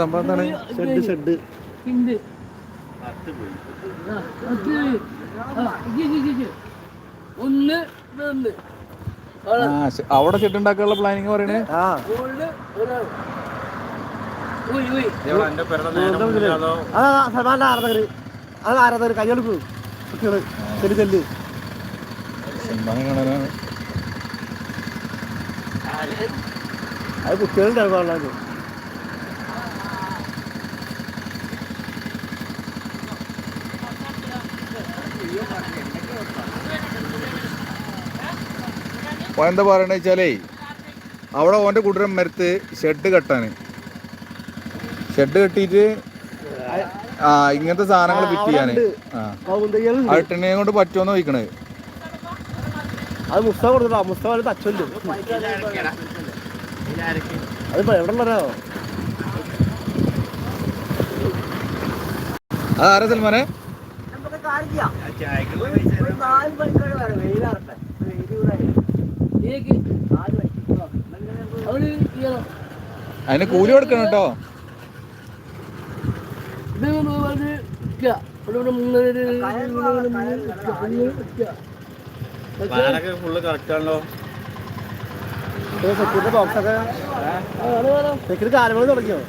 സംഭവം എന്താണ്? ഷെഡ് ഉണ്ട്. ഒന്ന് അവിടെ ഷെഡ് ഉണ്ടാക്കാനുള്ള പ്ലാനിങ് പറയണേ? സൽമാന്റെ ആരാധകര്. അത് ആരാധകർ കയ്യെടുക്കൂ കുട്ടികൾ. ചെല്ലു ചെല്ല് അത് കുട്ടികളുടെ ഓൻ എന്താ പറയണത് വെച്ചാലേ അവിടെ ഓന്റെ കുടുംബം മരത്ത് ഷെഡ് കെട്ടാൻ ഷെഡ് കെട്ടിയിട്ട് ആ ഇങ്ങനത്തെ സാധനങ്ങൾ ഫിറ്റ് ചെയ്യാന്. അട്ടിനെ കൊണ്ട് പറ്റുമെന്ന് ചോദിക്കണേ അത് മുസ്ത കൊടുത്തിട്ടാ? മുസ്ത തച്ചുണ്ട്. അതിപ്പോ എവിടെ ഉള്ളവരോ? അതാരാ സൽമാനെ? അതിന് കൂലി കൊടുക്കണം കേട്ടോ. മനെ ഫുള്ള് കറക്റ്റ് ആണല്ലോ. സെക്യൂരിറ്റി ബോക്സ് ഒക്കെ. സെക്യൂരിറ്റി കാലങ്ങൾ തുടങ്ങിയോ?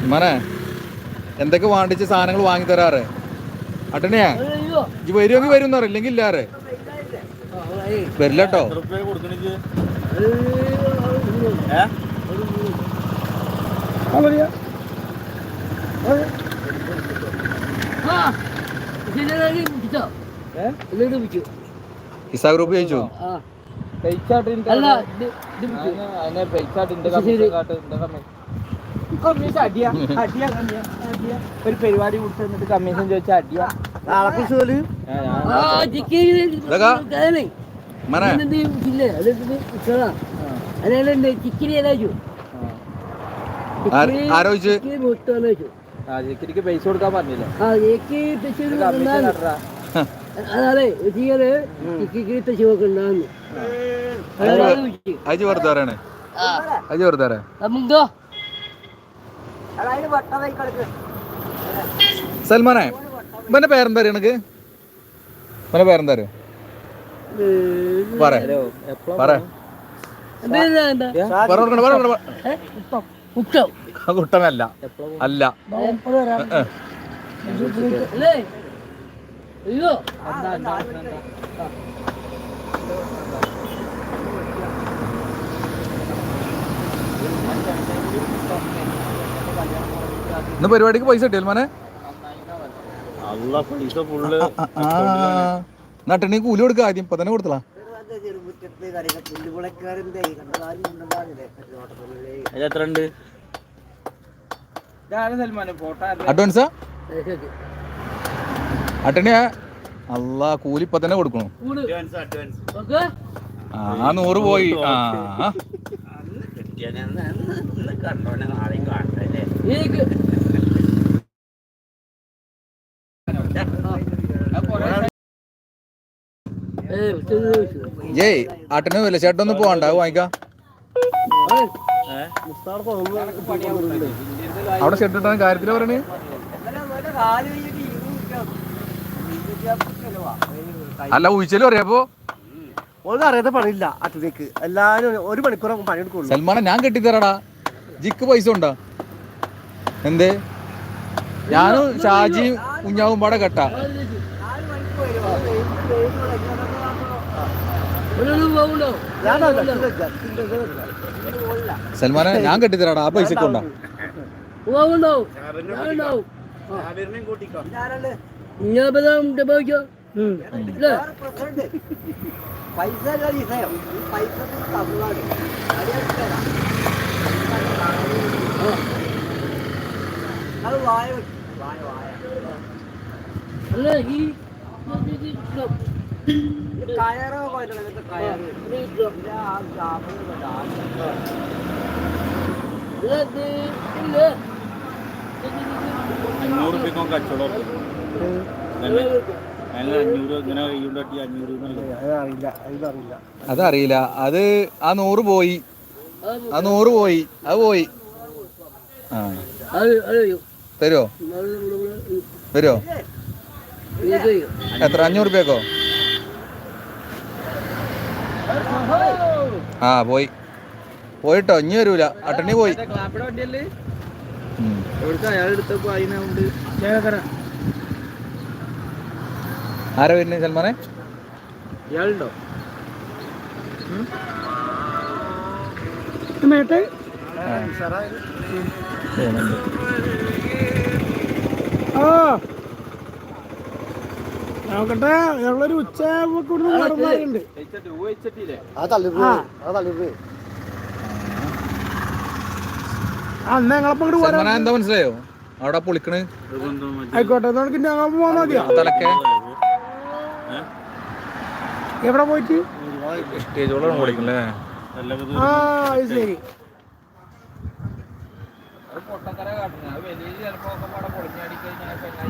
സൽമാനെ എന്തൊക്കെ വാണ്ടിച്ച് സാധനങ്ങൾ വാങ്ങി തരാറ് അട്ടനെയാ വരുമെങ്കിൽ വരും എന്നറിയില്ലെങ്കിൽ ഇല്ലെങ്കിൽ ഇല്ലാറ്? വരില്ല കേട്ടോ എന്നിട്ട് ഇസാ ഗ്രൂപ്പ് ചോദിച്ചു ഒരു പരിപാടി കൊടുത്തിട്ട് കമ്മീഷൻ ചോദിച്ചാൽ അടിയാ. നാളെ ഇല്ലേ? ഏതാച്ചു പൈസ കൊടുക്കാൻ പറഞ്ഞില്ല? ആ അതെ ചിക്കിക്ക് അജ് വെറുതെ പറയണേ അജ് വെറുതെ പറയാ സൽമാനെ ഇവന്റെ പേരെന്താ അറിയ ഇവന്റെ പേരെന്താ അറിയോ? പറ. പറ. കുട്ടനല്ല. അല്ല. ഇന്ന് പരിപാടിക്ക് പൈസ കിട്ടിയാൽ മോനെ? പൈസ ഫുള്ള് നട്ടണി കൂലി കൊടുക്കുക ആദ്യം ഇപ്പൊ തന്നെ കൊടുത്തലാ അഡ്വാൻസാ? അട്ടണിയാ അല്ല കൂലി ഇപ്പൊ തന്നെ കൊടുക്കണു. ആ നൂറ് പോയി. ആ ആ. ജയ് അട്ടന് വില ചേട്ടൊന്ന് പോവാണ്ട അത് വാങ്ങിക്കാം. അവിടെ ഷെഡ് ഇട്ടാൻ കാര്യത്തിൽ പറയണേ? അല്ല ഉഴിച്ചൽ അറിയാപ്പോ ഒന്നും അറിയാത്ത പണിയില്ല അറ്റത്തേക്ക് എല്ലാരും ഒരു മണിക്കൂർ പണിയെടുക്കുള്ളൂ. സൽമാനെ ഞാൻ കെട്ടിത്തരാടാ. ജിക്ക് പൈസ ഉണ്ടാ? എന്തേ? ഞാനും ഷാജിയും കുഞ്ഞാവും പാടെ കെട്ടാ ഒരാളും പോകണ്ടോ ഞാൻ സൽമാനെ ഞാൻ കെട്ടിത്തരാടാ. ആ പൈസ കൊണ്ടാ. പൈസ കയറോ കയറ്. അഞ്ഞൂറ് റുപ്യക്കും കച്ചവടം അതറിയില്ല അത് ആ നൂറ് പോയി. ആ നൂറ് പോയി. അത് പോയി. ആ. തരുമോ തരുമോ എത്ര? അഞ്ഞൂറ് റുപ്യക്കോ ആ പോയി. പോയിട്ടോ ഇനി വരൂല. അട്ടണി പോയി. ആരാ വരുന്നത് സൽമാനെ? ഇയാളുണ്ടോ? ആ. നോക്കട്ടെ ഞങ്ങളൊരു ഉച്ച അന്ന് ഞങ്ങളപ്പം എന്താ മനസ്സിലായോ? അവിടെ പൊളിക്കണ്. ആയിക്കോട്ടെ നമുക്ക് ഞങ്ങൾ മതിയോ? തലക്കെ. എവിടെ പോയിട്ട്? സ്റ്റേജോളാണ് പൊളിക്കണല്ലേ? ആ അത് ശരി.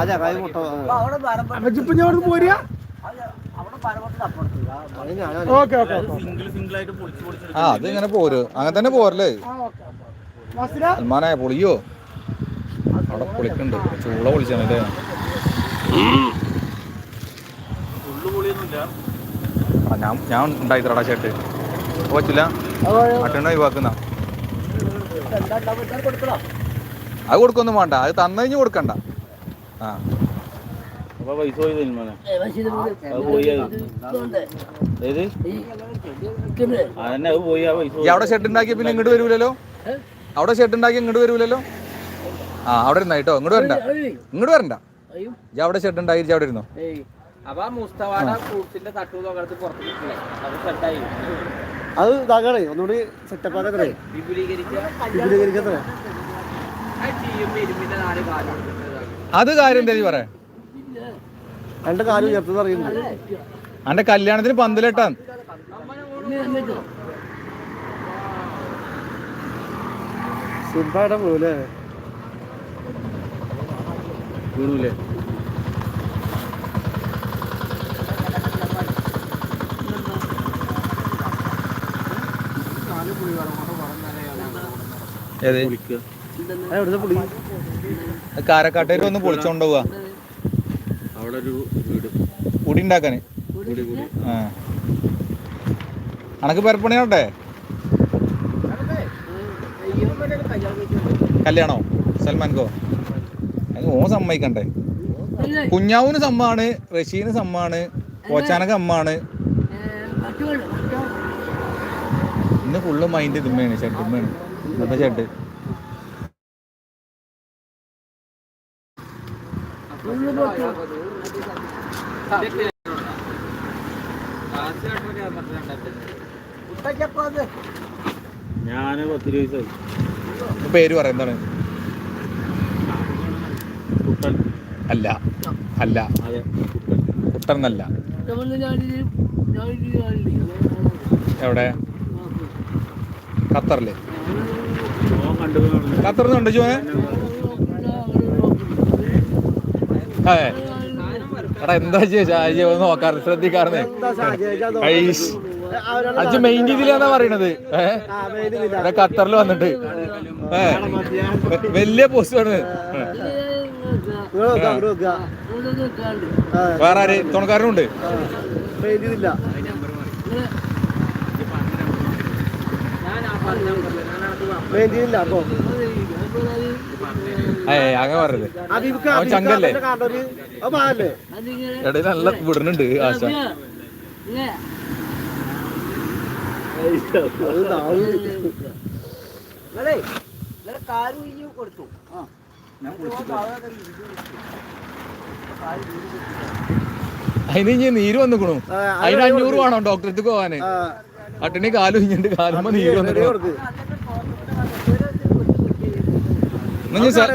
അതെ കൈ മുട്ട ഇപ്പൊ ഞാൻ അവിടെ പോരുക? ഓക്കെ ഓക്കെ സിംഗിൾ സിംഗിൾ ആയിട്ട് പൊളിച്ച് പൊളിച്ച് ആ അത് ഇങ്ങനെ പോര്. അങ്ങനെ തന്നെ പോരല്ലേ? സൽമാനായ സൽമാനെ പൊളിയോ? അവിടെ പൊളിക്കണ്ട്. ചൂള ആ ഞാൻ ഞാൻ ഉണ്ടായി തറടാ ചേട്ട് പറ്റില്ല അട്ടണ ഒഴിവാക്കുന്ന. അത് കൊടുക്കൊന്നും വേണ്ട. അത് തന്നു കഴിഞ്ഞ് കൊടുക്കണ്ട. ആ. അവിടെ ഷെഡ് ഉണ്ടാക്കിയ പിന്നെ ഇങ്ങോട്ട് വരൂലല്ലോ? അവിടെ ഷെഡ് ഉണ്ടാക്കി ഇങ്ങോട്ട് വരൂലല്ലോ? ആ അവിടെ ഇരുന്ന കേട്ടോ. ഇങ്ങോട്ട് വരണ്ട. ഇങ്ങോട്ട് വരണ്ട. ഈ അവിടെ ഷെഡ് ഉണ്ടാക്കി അവിടെ ഇരുന്നോ? അപ്പൊ മുസ്തവാട ഫ്രൂട്ട്സിന്റെ തട്ടു പുറത്ത് അത് അത് ഇതാകണേ. ഒന്നുകൂടി സെറ്റപ്പ് ആക്കത്രേ വിപുലീകരിക്കുക വിപുലീകരിക്കത്രേ അത് കാര്യം എന്താ നീ പറയാ? എന്റെ കാര്യം ഉയർത്തുന്ന അറിയുന്നു അന്റെ കല്യാണത്തിന് പന്തലിട്ടാ. സിംബയുടെ പോലെ വീണൂലേ ഏത്? കാരക്കാട്ടേര് ഒന്ന് പൊളിച്ചോണ്ട് പോവാ അവിടെ ഒരു വീട്. കുടി ഉണ്ടാക്കാന് കൂടി കൂടി ആ. അനക്ക് പെരപ്പണിയാവട്ടെ? കല്യാണോ? സൽമാൻകോ അത് ഓ സമ്മതിക്കണ്ടേ. കുഞ്ഞാവൂന് സമ്മാണ് റഷീന് സമ്മാണ് കോച്ചാനക്ക് അമ്മാണ്. ഇന്ന് ഫുള്ള് മൈൻഡ് ഇതുമ്മയാണ് ചേട്ടൻ ഇന്നത്തെ ഷെഡ് ഞാൻ പത്ത് രൂപ വയസ്സായി. പേര് പറയുന്നതാണ് കുട്ടൻ. അല്ല അല്ല. അതെ. കുട്ടൻ എന്നല്ല. എവിടെ? ഖത്തറിൽ നിന്ന് ജോനെ ഏ എടാ എന്താ ചെയ്യാ നോക്കാറ്? ശ്രദ്ധിക്കാറുന്നേ. അജ് മെയിൻ രീതിയിലാന്നാ പറയണത്? ഏഹ് ഖത്തറിൽ വന്നിട്ട്. വലിയ പോസ്റ്റാണ് വേറെ ആര്? തുണക്കാരനുണ്ട് വേണ്ടിയില്ല അപ്പൊ നല്ല വിടുന്നുണ്ട് ആശ കൊടുത്തു അതിന് നീര് വന്നിക്കണു. അതിന് അഞ്ഞൂറ് വേണം ഡോക്ടർക്ക് പോവാന്. അട്ടണി കാൽ കഴിഞ്ഞിട്ട് കാലുമ്പോ നീര് സ-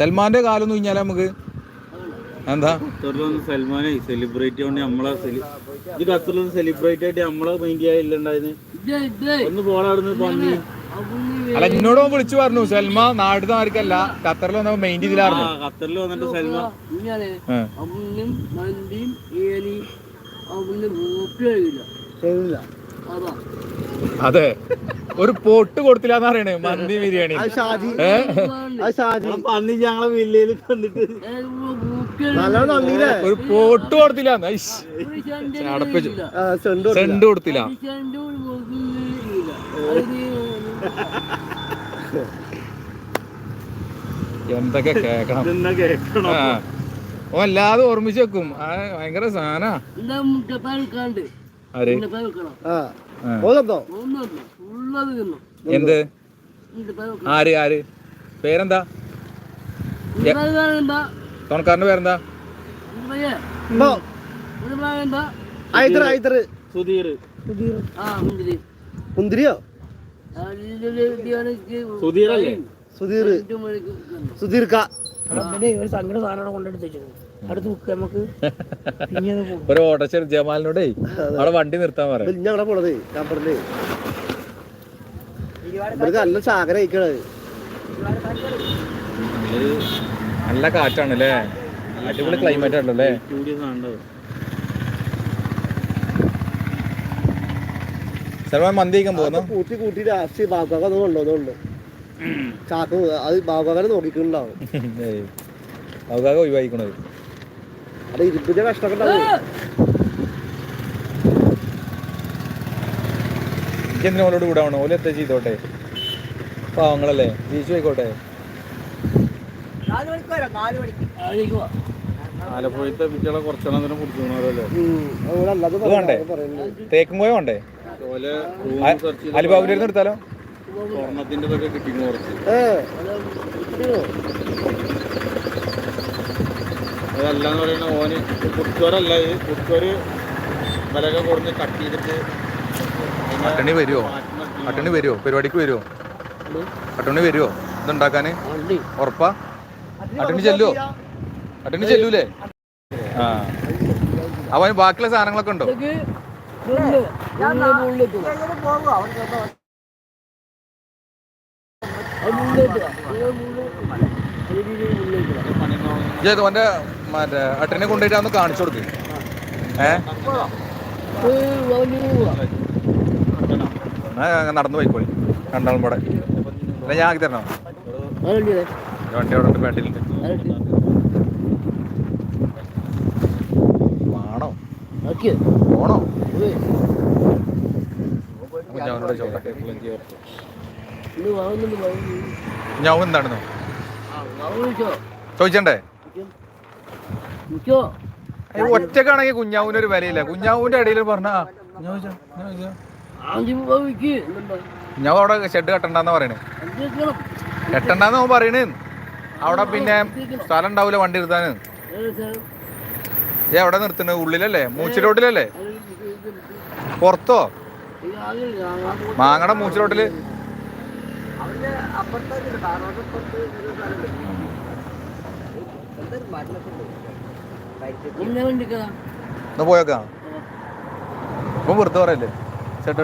സൽമാന്റെ കാലൊന്നും ഇഞ്ഞാലേ നമുക്ക് എന്താ? സൽമാനെ സെലിബ്രേറ്റ് കൊണ്ട് നമ്മളെ സെലി ഇത് ഖത്തറിൽ സെലിബ്രേറ്റ് ആയിട്ട് നമ്മളെ മൈൻഡ് ചെയ്യാനില്ലുണ്ടായിരുന്നു ഇത് ഇത് ഒന്ന് പോളാടുന്ന് പന്നി. അല്ല എന്നോട് വിളിച്ചു പറഞ്ഞു സൽമ നാട്ടിൽ ആർക്കല്ല ഖത്തറിൽ വന്ന മെയിൻ ചെയ്തില്ലായിരുന്നു ഖത്തറിൽ വന്നിട്ട് സൽമ. അവനും മന്തിയും ഏനി അവന് അതാ. ഒരു പൊട്ട് കൊടുത്തില്ല എന്ന് പറയണേ മന്തി ബിരിയാണി. ഒരു പൊട്ട് കൊടുത്തില്ല. അടപ്പിച്ചു സെന്റ് കൊടുത്തില്ല. എന്തൊക്കെ കേക്കണം. ഓൻ അല്ലാതെ ഓർമ്മിച്ച് വെക്കും. ആ ഭയങ്കര സാധന എന്താ? ആര് ആര് ആര്? പേരെന്താ? തോണക്കാരന്റെ പേരെന്താ? മുന്തിരിയോ? സുധീർ. സുധീർക്ക ഒരു സങ്കട സാധനമാണ് കൊണ്ടെടുത്ത് വെച്ചു നമുക്ക്. അത് ഒരു ഓട്ടോച്ചർ ജമാലിനോടേ അവിടെ വണ്ടി നിർത്താൻ പറയാം അവിടെ പോണത് നമ്പറിൽ ഇവർക്ക് നല്ല ചാകര കഴിക്കണത് നല്ല കാറ്റാണ് അല്ലേ അടിപൊളി ക്ലൈമറ്റ് ആണല്ലേ സൽമാൻ മന്തി കഴിക്കാൻ പോകുന്നു കൂട്ടി കൂട്ടി ലാസ്റ്റ് ബാബാക്ക കൊണ്ടുവന്നുണ്ട്. ചാക്ക് അത് ബാബാക്കനെ നോക്കിയിട്ടുണ്ടാവും. അവകാക ഒഴിവായിക്കണത് അവിടെ ഇരുപത് എനിക്ക് എന്തിനാ ഓലോട് കൂടാവണം ഓല എത്ര ചെയ്തോട്ടെ? പാവങ്ങളല്ലേ ജീവിച്ചു പോയിക്കോട്ടെ ആലപ്പുഴത്തെ കുട്ടികളെ കുറച്ചെണ്ണം തന്നെ ഇത് വേണ്ടേ? തേക്കും പോയ വേണ്ടേ? ഓലെ അ- അലിബാബുവിന്റെ അടുത്ത് എടുത്താലോ? സ്വർണത്തിന്റെ കിട്ടി കുറച്ച്. ഏ അതല്ലാന്ന് പറയുന്ന ഓന് കുത്തോരല്ല ഇത് കുത്തോര് വിലയൊക്കെ കുറഞ്ഞ് കട്ട് ചെയ്തിട്ട് അട്ടണി വരുമോ അട്ടണി വരുമോ പരിപാടിക്ക് വരുമോ അട്ടണി വരുമോ ഇതുണ്ടാക്കാന്? ഉറപ്പാ? അട്ടണി ചെല്ലുവോ? അട്ടണി ചെല്ലൂലേ? ആ. അവന് ബാക്കിയുള്ള സാധനങ്ങളൊക്കെ ഉണ്ടോ? ഇതൊക്കെ മറ്റേ അട്ടനെ കൊണ്ടുപോയിട്ട് അന്ന് കാണിച്ചു കൊടുക്കും. ഏഹ്. നടന്നു പോയിക്കോളി. രണ്ടാളും കൂടെ. അല്ല ഞാൻ ആക്കി തരണോ? വണ്ടി അവിടെ ഉണ്ട്. വേണോ? പോണോ. ഞാൻ എന്താണെന്നോ? ആ, ചോദിച്ചണ്ടേ? ഒറ്റക്കാണെങ്കിൽ കുഞ്ഞാവൂന്റെ ഒരു വിലയില്ല. കുഞ്ഞാവൂന്റെ ഇടയിൽ പറഞ്ഞാ. ഞാൻ അവിടെ ഷെഡ് കെട്ടണ്ടെന്ന് പറയണേ? കെട്ടണ്ടെന്ന് അവൻ പറയണേ. അവിടെ പിന്നെ സ്ഥലം ഉണ്ടാവൂല വണ്ടി നിർത്താന് ഏ അവിടെ നിർത്തുന്നത് ഉള്ളിലല്ലേ? മൂച്ചിലോട്ടിലല്ലേ പുറത്തോ. മാങ്ങടെ മൂച്ചിലോട്ടിൽ മുന്നേ ഒന്ന് പോയേക്കാം? ഇപ്പം വെറുതെ പറയല്ലേ? ഷെഡ്